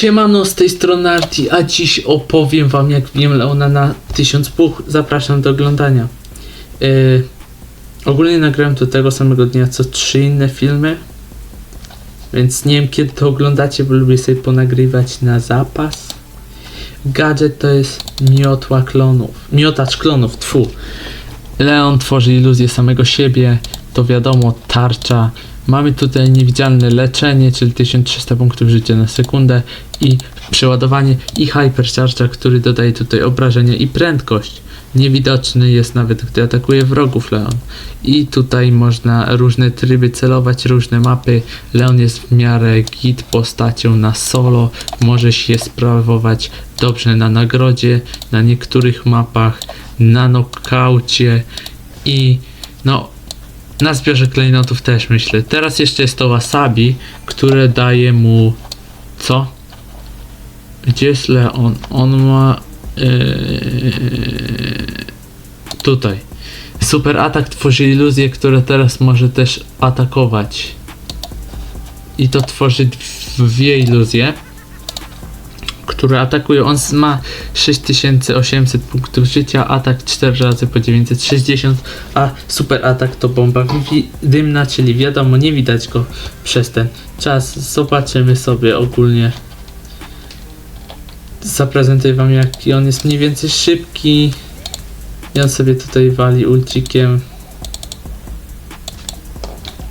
Siemano, z tej strony Arti, a dziś opowiem wam jak wiem Leona na 1000 puch. Zapraszam do oglądania. Yy, ogólnie nagrałem to tego samego dnia co trzy inne filmy. Więc nie wiem kiedy to oglądacie, bo lubię sobie ponagrywać na zapas. Gadżet to jest miotła klonów. Miotacz klonów, tfu. Leon tworzy iluzję samego siebie, to wiadomo, tarcza. Mamy tutaj niewidzialne leczenie, czyli 1300 punktów życia na sekundę i przeładowanie i hypercharger, który dodaje tutaj obrażenia i prędkość. Niewidoczny jest nawet gdy atakuje wrogów Leon. I tutaj można różne tryby celować, różne mapy. Leon jest w miarę git postacią na solo. Może się sprawować dobrze na nagrodzie, na niektórych mapach, na nokaucie i no na zbiorze klejnotów też myślę. Teraz jeszcze jest to wasabi, które daje mu co? Gdzie jest Leon? On ma yy, tutaj. Super atak tworzy iluzję, która teraz może też atakować. I to tworzy dwie iluzje, które atakują. On ma 6800 punktów życia, atak 4 razy po 960, a super atak to bomba dymna, czyli wiadomo, nie widać go przez ten czas. Zobaczymy sobie ogólnie. Zaprezentuję wam jaki on jest mniej więcej szybki. I on sobie tutaj wali ulcikiem.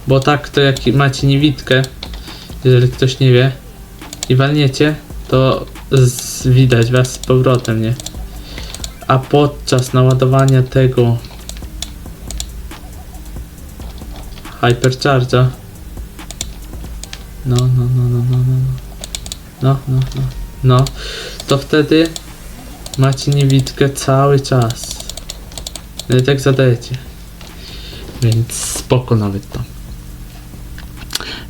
Bo tak to jak macie niewidkę, jeżeli ktoś nie wie, i walniecie, to widać was z powrotem, nie? A podczas naładowania tego hypercharge'a no, no, no, no, no, no, no, no, no, no, to wtedy macie niewidkę cały czas. No i tak zadajecie. Więc spoko nawet to.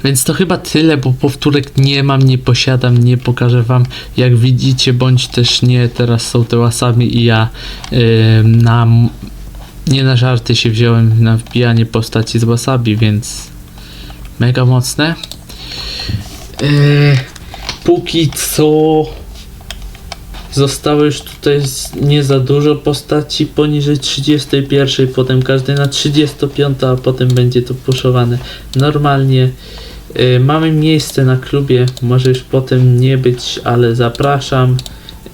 Więc to chyba tyle, bo powtórek nie mam, nie posiadam, nie pokażę wam jak widzicie, bądź też nie, teraz są te wasabi i ja yy, na nie na żarty się wziąłem na wbijanie postaci z wasabi, więc mega mocne. Yy, póki co zostało już tutaj nie za dużo postaci poniżej 31, potem każdy na 35, a potem będzie to puszowane normalnie. Y, mamy miejsce na klubie, może już potem nie być, ale zapraszam.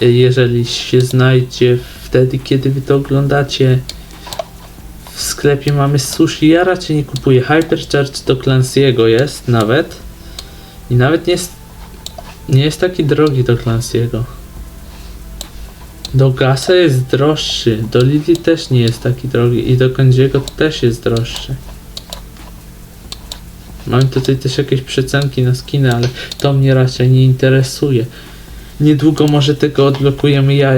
Y, jeżeli się znajdzie wtedy, kiedy wy to oglądacie. W sklepie mamy sushi. Ja raczej nie kupuję. Hypercharge do Clancy'ego jest nawet. I nawet nie jest, nie jest taki drogi do Clancy'ego. Do Gasa jest droższy, do Lily też nie jest taki drogi i do Kanjiego też jest droższy. Mam tutaj też jakieś przecenki na skiny, ale to mnie raczej nie interesuje. Niedługo może tego odblokujemy ja